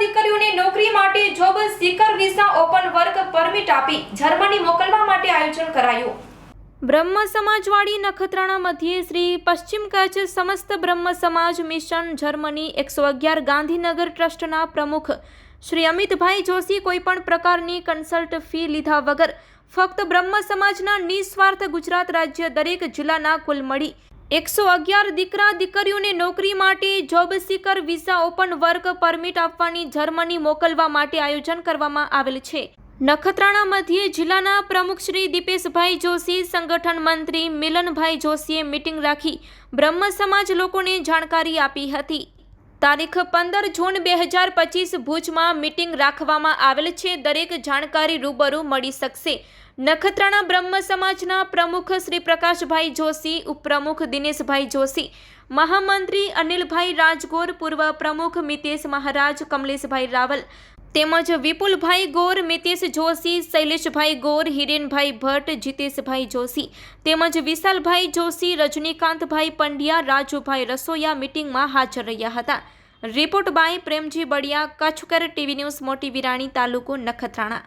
દીકરીઓને નોકરી માટે job seeker visa open work permit આપી જર્મની મોકલવા માટે આયોજન કરાયું. બ્રહ્મ સમાજવાળી નખત્રાણા મધ્યે શ્રી પશ્ચિમ કચ્છ સમસ્ત બ્રહ્મ સમાજ મિશન જર્મની એકસો અગિયાર ગાંધીનગર ટ્રસ્ટના પ્રમુખ શ્રી અમિતભાઈ જોશી કોઈપણ પ્રકારની કન્સલ્ટ ફી લીધા વગર ફક્ત બ્રહ્મ સમાજના નિસ્વાર્થ ગુજરાત રાજ્ય દરેક જિલ્લાના કુલ મળી એકસો અગિયાર દીકરા દીકરીઓને નોકરી માટે job seeker visa open work permit આપવાની જર્મની મોકલવા માટે આયોજન કરવામાં આવેલ છે. નખત્રાણા મધ્યે જિલ્લાના પ્રમુખ શ્રી દીપેશભાઈ જોશી, સંગઠન મંત્રી મિલનભાઈ જોશીએ મિટિંગ રાખી બ્રહ્મ સમાજ લોકોને જાણકારી આપી હતી. તારીખ પંદર જૂન બે હજાર પચીસ ભુજમાં મીટિંગ રાખવામાં આવેલ છે. દરેક જાણકારી રૂબરૂ મળી શકશે. નખત્રાણા બ્રહ્મ સમાજના પ્રમુખ શ્રી પ્રકાશભાઈ જોશી, ઉપપ્રમુખ દિનેશભાઈ જોશી, મહામંત્રી અનિલભાઈ રાજગોર, પૂર્વ પ્રમુખ મિતેશ મહારાજ, કમલેશભાઈ રાવલ તેમજ વિપુલભાઈ ગોર, મિતેશ જોશી, શૈલેષભાઈ ગોર, હિરેનભાઈ ભટ્ટ, જીતેશભાઈ જોશી તેમજ વિશાલભાઈ જોશી, રજનીકાંતભાઈ પંડ્યા, રાજુભાઈ રસોયા મીટિંગમાં હાજર રહ્યા હતા. રિપોર્ટ બાય પ્રેમજી બળિયા કચ્છકર ટીવી ન્યૂઝ, મોટી વિરાણી તાલુકો નખત્રાણા.